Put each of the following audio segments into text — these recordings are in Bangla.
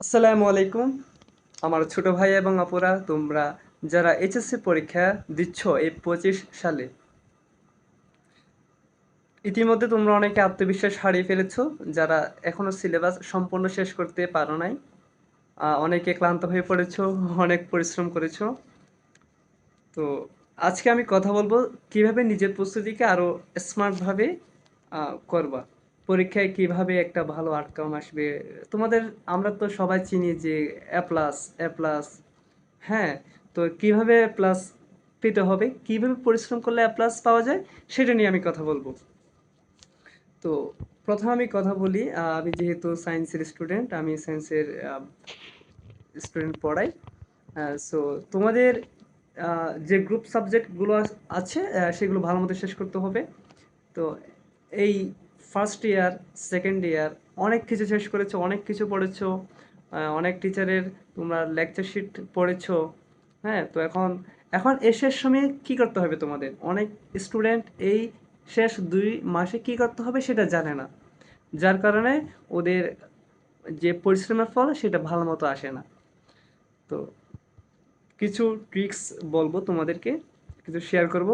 আসসালামু আলাইকুম। আমার ছোট ভাই এবং অপরা তোমরা যারা এইচএসসি পরীক্ষা দিচ্ছ এই পঁচিশ সালে, ইতিমধ্যে তোমরা অনেকে আত্মবিশ্বাস হারিয়ে ফেলেছো, যারা এখনও সিলেবাস সম্পূর্ণ শেষ করতে পারো নাই। অনেকে ক্লান্ত হয়ে পড়েছো, অনেক পরিশ্রম করেছ। তো আজকে আমি কথা বলব কীভাবে নিজের প্রস্তুতিকে আরও স্মার্টভাবে করবা। পরীক্ষায় কীভাবে একটা ভালো আউটকাম আসবে? তোমাদের, আমরা তো সবাই চিনি যে এ প্লাস এ প্লাস হ্যাঁ? তো কীভাবে প্লাস পেতে হবে? কীভাবে পরিশ্রম করলে এ প্লাস পাওয়া যায়? সেটা নিয়ে আমি কথা বলব। তো প্রথমে আমি কথা বলি আমি যেহেতু সায়েন্সের স্টুডেন্ট আমি সায়েন্সের স্টুডেন্ট পড়াই। সো তোমাদের যে গ্রুপ সাবজেক্টগুলো আছে সেগুলো ভালো মতো শেষ করতে হবে। তো এই ফার্স্ট ইয়ার সেকেন্ড ইয়ার অনেক কিছু শেষ করেছ, অনেক কিছু পড়েছো অনেক টিচারের তোমরা লেকচার শিট পড়েছো হ্যাঁ তো এখন এখন এই শেষ সময়ে কি করতে হবে তোমাদের? অনেক স্টুডেন্ট এই শেষ দুই মাসে কি করতে হবে সেটা জানে না। যার কারণে ওদের যে পরিশ্রমের ফল, সেটা ভালো মতো আসে না। তো কিছু ট্রিক্স বলব তোমাদেরকে, কিছু শেয়ার করব।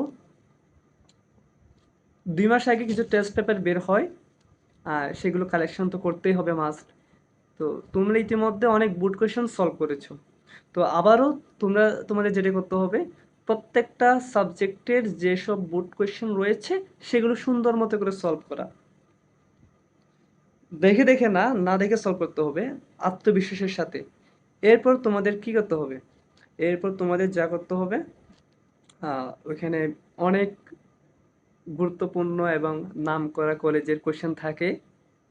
দুই মাস আগে কিছু টেস্ট পেপার বের হয়, আর সেগুলো কালেকশন তো করতেই হবে মাস্ট তো তোমরা ইতিমধ্যে অনেক বুট কোয়েশন সলভ করেছ। তো আবারও তোমরা, তোমাদের যেটা করতে হবে, প্রত্যেকটা সাবজেক্টের যেসব বুট কোয়েশন রয়েছে, সেগুলো সুন্দর মতো করে সলভ করা। দেখে দেখে না না দেখে সলভ করতে হবে, আত্মবিশ্বাসের সাথে। এরপর তোমাদের কি করতে হবে? এরপর তোমাদের যা করতে হবে ওইখানে অনেক গুরুত্বপূর্ণ এবং নাম করা কলেজের কোশ্চেন থাকে,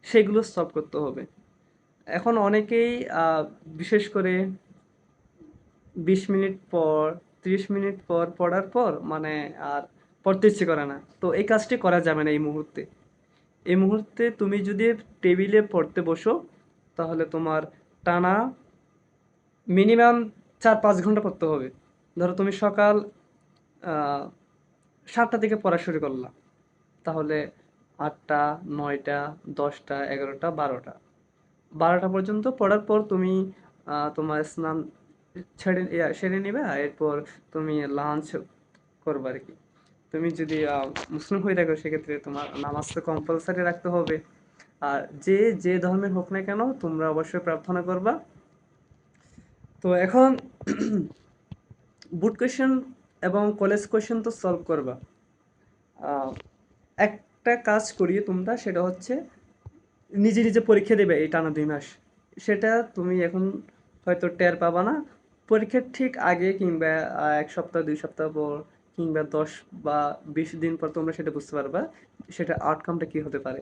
সেগুলো সলভ করতে হবে। এখন অনেকেই বিশেষ করে বিশ মিনিট পর, ত্রিশ মিনিট পর পড়ার পর মানে আর পড়তে ইচ্ছে করে না। তো এই কাজটি করা যাবে না এই মুহূর্তে। এই মুহূর্তে তুমি যদি টেবিলে পড়তে বসো, তাহলে তোমার টানা মিনিমাম চার পাঁচ ঘণ্টা পড়তে হবে। ধরো তুমি সকাল সাতটা থেকে পড়া শুরু করলাম। তাহলে আটটা, নয়টা, দশটা, এগারোটা, বারোটা। বারোটা পর্যন্ত পড়ার পর তুমি তোমার স্নান ছেড়ে সেরে নেবে এরপর তুমি লাঞ্চ করবে আর কি। তুমি যদি মুসলিম হয়ে থাকো, সেক্ষেত্রে তোমার নামাজ তো কম্পালসারি রাখতে হবে। আর যে যে ধর্মের হোক না কেন, তোমরা অবশ্যই প্রার্থনা করবা। তো এখন বুট কোয়েশ্চেন এবং কলেজ কোয়েশ্চেন তো সলভ করবা। একটা কাজ করিয়ে তোমরা সেটা হচ্ছে নিজে নিজে পরীক্ষা দেবে এই টানা দুই মাস। সেটা তুমি এখন হয়তো টের পাবা না। পরীক্ষার ঠিক আগে কিংবা এক সপ্তাহ, দুই সপ্তাহ পর কিংবা দশ বা বিশ দিন পর তোমরা সেটা বুঝতে পারবা সেটা আউটকামটা কি হতে পারে।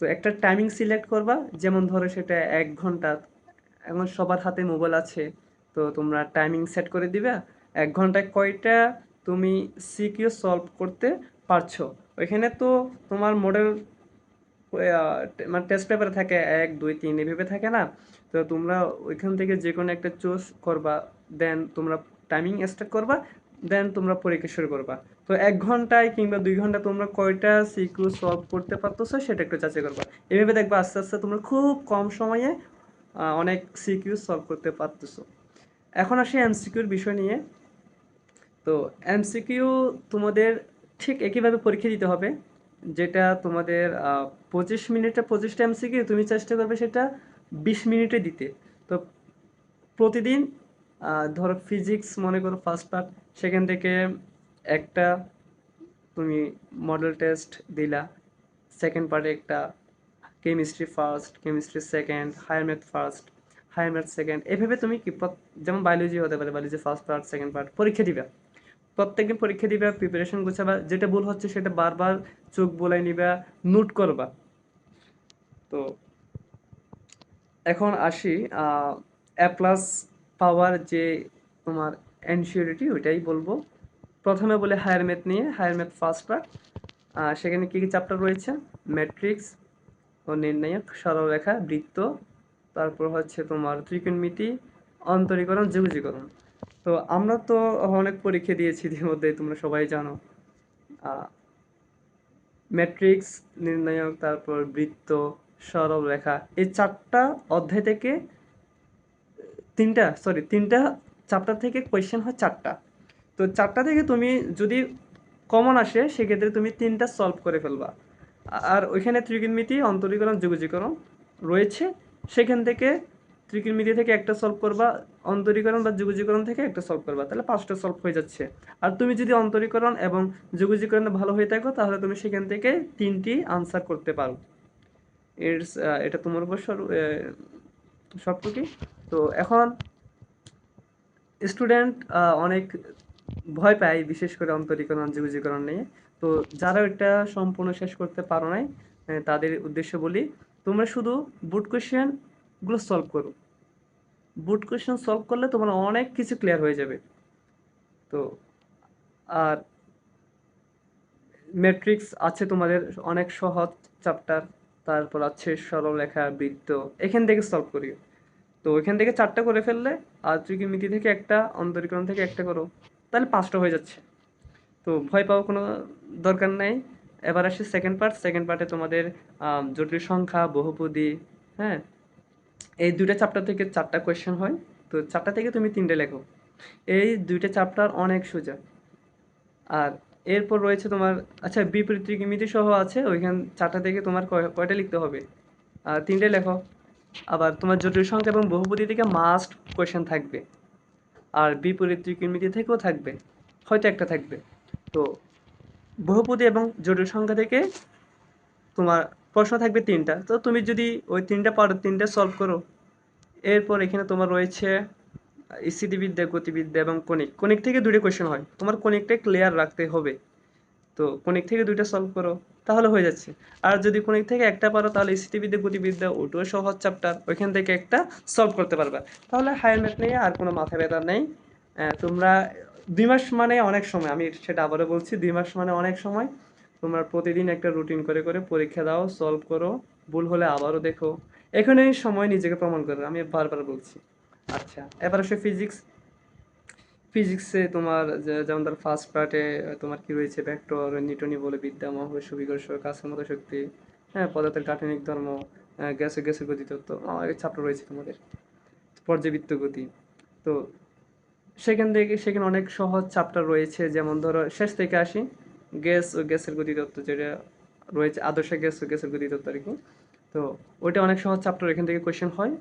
তো একটা টাইমিং সিলেক্ট করবা, যেমন ধরো সেটা এক ঘণ্টা, এখন সবার হাতে মোবাইল আছে, তো তোমরা টাইমিং সেট করে দিবা। এক ঘন্টায় কয়টা তুমি সিকিউ সলভ করতে পারছ? ওইখানে তো তোমার মডেল মানে টেস্ট পেপারে থাকে এক, দুই, তিন, এভাবে থাকে না? তো তোমরা ওইখান থেকে যে কোনো একটা চুজ করবা দেন তোমরা টাইমিং স্টার্ট করবা দেন তোমরা পরীক্ষা শুরু করবা। তো এক ঘন্টায় কিংবা দুই ঘণ্টা তোমরা কয়টা সিকিউ সলভ করতে পারতেছো সেটা একটু যাচাই করবা। এভাবে দেখবা আস্তে আস্তে তোমরা খুব কম সময়ে অনেক সিকিউ সলভ করতে পারতেছো। এখন আসি এমসিকিউর বিষয় নিয়ে। তো এমসিকিউ তোমাদের ঠিক একইভাবে পরীক্ষা দিতে হবে, যেটা তোমাদের পঁচিশ মিনিটে পঁচিশটা এমসিকিউ তুমি চেষ্টা করবে সেটা বিশ মিনিটে দিতে। তো প্রতিদিন ধরো ফিজিক্স মনে করো ফার্স্ট পার্ট সেখান থেকে একটা তুমি মডেল টেস্ট দিলা সেকেন্ড পার্টে একটা chemistry first chemistry second higher math first higher math second এভাবে তুমি কি যেমন বায়োলজি হতে পারে biology first part second part পরীক্ষা দিবা। প্রত্যেকদিন পরীক্ষা দিবা প্রিপারেশন গুছাবা, যেটা ভুল হচ্ছে সেটা বারবার চোখ বোলাই নিবা নোট করবা। তো এখন আসি এ প্লাস পাওয়ার যে তোমার এনসিওরিটি ওইটাই বলব। প্রথমে বলে হায়ার ম্যাথ নিয়ে হায়ার ম্যাথ ফার্স্ট পার্ট সেখানে কি কি চ্যাপ্টার রয়েছে? ম্যাট্রিক্স ও নির্ণায়ক, সরলরেখা, বৃত্ত, তারপর হচ্ছে তোমার ত্রিকোণমিতি, অন্তরীকরণ যুগজীকরণ তো আমরা তো অনেক পরীক্ষা দিয়েছি ইতিমধ্যে তোমরা সবাই জানো। ম্যাট্রিক্স, নির্ণায়ক, তারপর বৃত্ত সরলরেখা এই চারটা অধ্যায় থেকে, তিনটা সরি তিনটা চ্যাপ্টার থেকে কোয়েশ্চেন হয় চারটা। তো চারটা থেকে তুমি যদি কমন আসে, সেক্ষেত্রে তুমি তিনটা সলভ করে ফেলবা। আর ওইখানে ত্রিকোণমিতি, অন্তরীকরণ যোগজীকরণ রয়েছে। সেখান থেকে ত্রিকোণমিতি থেকে একটা সলভ করবা, অন্তরীকরণ বা যোগজীকরণ থেকে একটা সলভ করবা, তাহলে পাঁচটা সলভ হয়ে যাচ্ছে। আর তুমি যদি অন্তরীকরণ এবং যোগজীকরণে ভালো হয়ে থাকো, তাহলে তুমি সেখান থেকে তিনটি আনসার করতে পারো। এর এটা তোমার উপর সবটুকুই তো এখন স্টুডেন্ট অনেক ভয় পায় বিশেষ করে অন্তরীকরণ যোগজীকরণ নিয়ে। তো যারা এটা সম্পূর্ণ শেষ করতে পারো নাই তাদের উদ্দেশ্য বলি, তোমরা শুধু বুট কোয়েশ্চেনগুলো সলভ করো। বুট কোয়েশ্চেন সলভ করলে তোমার অনেক কিছু ক্লিয়ার হয়ে যাবে। তো, আর ম্যাট্রিক্স আছে তোমাদের, অনেক সহজ চ্যাপ্টার তারপর আছে সরলরেখা, বৃত্ত, এখান থেকে সলভ করি তো এখান থেকে চারটা করে ফেললে আর ত্রিকোণমিতি থেকে একটা, অন্তরীকরণ থেকে একটা করো, তাহলে পাঁচটা হয়ে যাচ্ছে। তো ভয় পাওয়ার কোনো দরকার নাই। এবার আসে সেকেন্ড পার্ট সেকেন্ড পার্টে তোমাদের জটিল সংখ্যা, বহুপদী হ্যাঁ? এই দুইটা চ্যাপ্টার থেকে চারটা কোয়েশ্চেন হয়। তো চারটা থেকে তুমি তিনটে লেখো। এই দুইটা চ্যাপ্টার অনেক সোজা। আর এরপর রয়েছে তোমার আচ্ছা বিপরীত সহ আছে, ওইখান চারটা থেকে তোমার কয়টা লিখতে হবে? আর তিনটে লেখো। আবার তোমার জটিল সংখ্যা এবং বহুপদী থেকে মাস্ট কোয়েশ্চেন থাকবে। আর বিপরীত ত্রিকোণমিতি থেকেও থাকবে। হয়তো একটা থাকবে। তো বহুপদী এবং জটিল সংখ্যা থেকে তোমার প্রশ্ন থাকবে তিনটা। তো তুমি যদি ওই তিনটা পারো, তিনটা সলভ করো। এরপর এখানে তোমার রয়েছে স্থিতিবিদ্যা, গতিবিদ্যা এবং কণিক। কণিক থেকে দুটো কোয়েশ্চেন হয়। তোমার কণিকটা ক্লিয়ার রাখতে হবে। তো কণিক থেকে দুইটা সলভ করো, তাহলে হয়ে যাচ্ছে। আর যদি কণিক থেকে একটা পারো, তাহলে স্থিতিবিদ্যা, গতিবিদ্যা, ওটাও সহজ চ্যাপ্টার ওইখান থেকে একটা সলভ করতে পারবা। তাহলে হায়ার ম্যাথ নিয়ে আর কোনো মাথা ব্যথা নেই। তোমরা দুই মাস মানে অনেক সময়। আমি সেটা আবারও বলছি, দুই মাস মানে অনেক সময়। তোমরা প্রতিদিন একটা রুটিন করে করে পরীক্ষা দাও সলভ করো, ভুল হলে আবারও দেখো। এখানেই সময় নিজেকে প্রমাণ করো, আমি বারবার বলছি। আচ্ছা এবার আসে ফিজিক্স ফিজিক্সে তোমার যেমন ধর ফার্স্ট পার্টে তোমার কি রয়েছে? ভেক্টর নিউটনি, বলে, বিদ্যা মহাকর্ষ বিকর্ষ মতো শক্তি হ্যাঁ পদার্থের কাঠনিক ধর্ম গ্যাসে গ্যাসের গতি তত্ত্ব অনেক ছাত্র রয়েছে তোমাদের। পর্যাবৃত্ত গতি। তো সেখান থেকে, সেখানে অনেক সহজ চ্যাপ্টার রয়েছে, যেমন ধরো শেষ থেকে আসি। গ্যাস ও গ্যাসের গতি তত্ত্ব যেটা রয়েছে, আদর্শ গ্যাস ও গ্যাসের গতি তত্ত্ব আর কি। তো ওইটা অনেক সহজ চ্যাপ্টার এখান থেকে কোয়েশ্চেন হয়।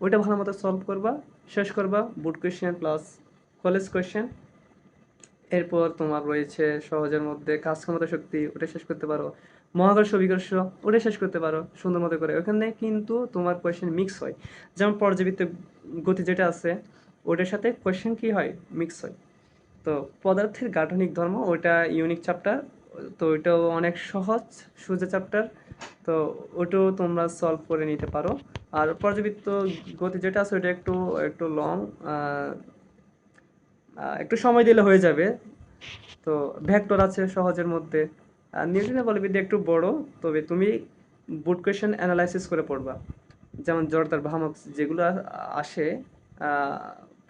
ওইটা ভালো মতো সলভ করবা, শেষ করবা board question plus college question এরপর তোমার রয়েছে সহজের মধ্যে কাজ ক্ষমতা শক্তি, ওটা শেষ করতে পারো। মহাকর্ষ, বিকর্ষ, ওটা শেষ করতে পারো, সুন্দর মতো করে। ওখানে কিন্তু তোমার কোয়েশ্চেন মিক্স হয়। যেমন পর্যাবৃত্ত গতি যেটা আছে, ওটার সাথে কোয়েশ্চেন কি হয়? মিক্স হয়। তো পদার্থের গাঠনিক ধর্ম, ওইটা ইউনিক চ্যাপ্টার তো ওইটাও অনেক সহজ, সোজা চ্যাপ্টার তো ওটাও তোমরা সলভ করে নিতে পারো। আর পর্যাবৃত্ত গতি যেটা আছে, ওইটা একটু একটু লং একটু সময় দিলে হয়ে যাবে। তো ভেক্টর আছে সহজের মধ্যে। আর নিউটনের বলবিদ্যা একটু বড়, তবে তুমি বুট কোয়েশন অ্যানালাইসিস করে পড়বা। যেমন জর্দার ভামক যেগুলো আসে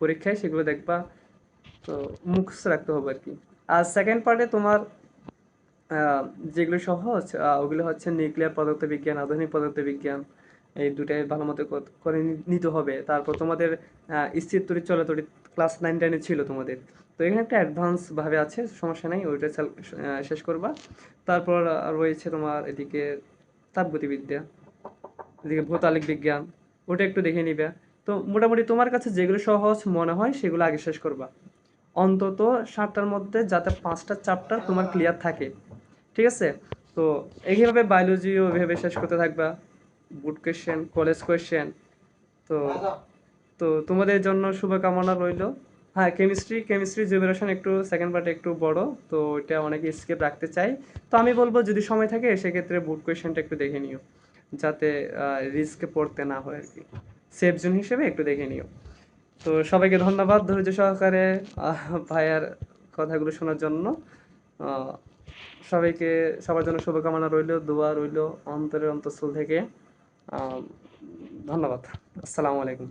পরীক্ষায় সেগুলো দেখবা। তো মুখস্থ রাখতে হবে আর কি। আর সেকেন্ড পার্টে তোমার যেগুলো সহজ ওগুলো হচ্ছে নিউক্লিয়ার পদার্থ বিজ্ঞান আধুনিক পদার্থ বিজ্ঞান এই দুটাই ভালো মতো করে নিতে হবে। তারপর তোমাদের স্থির তরি চলাতরি ক্লাস নাইন টেনে ছিল তোমাদের। তো এখানে একটা অ্যাডভান্স ভাবে আছে, সমস্যা নেই, ওইটা শেষ করবা। তারপর রয়েছে তোমার এদিকে তাপগতিবিদ্যা, এদিকে ভৌতালিক বিজ্ঞান, ওটা একটু দেখে নিবে। তো মোটামুটি তোমার কাছে যেগুলো সহজ মনে হয়, সেগুলো আগে শেষ করবা। অন্তত সাতটার মধ্যে যাতে পাঁচটা চ্যাপ্টার তোমার ক্লিয়ার থাকে। ঠিক আছে? তো এইভাবে বায়োলজিও ভেবে শেষ করতে থাকবা। বুট কোয়েশ্চেন কলেজ কোয়েশ্চেন তো তো তোমাদের জন্য শুভকামনা রইল। হ্যাঁ কেমিস্ট্রি কেমিস্ট্রি জেনারেশন একটু সেকেন্ড পার্টে একটু বড়। তো এটা অনেকে স্কেপ রাখতে চাই তো আমি বলব, যদি সময় থাকে, সেক্ষেত্রে বুট কোয়েশ্চেনটা একটু দেখে নিও। যাতে রিস্কে পড়তে না হয় আর কি। সেফ জোন হিসেবে একটু দেখে নিও। তো সবাইকে ধন্যবাদ ধৈর্য সহকারে ভাইয়ার কথাগুলো শোনার জন্য। সবাইকে সবার জন্য শুভকামনা রইল, দোয়া রইল অন্তরের অন্তঃস্থল থেকে। ধন্যবাদ। আসসালামু আলাইকুম।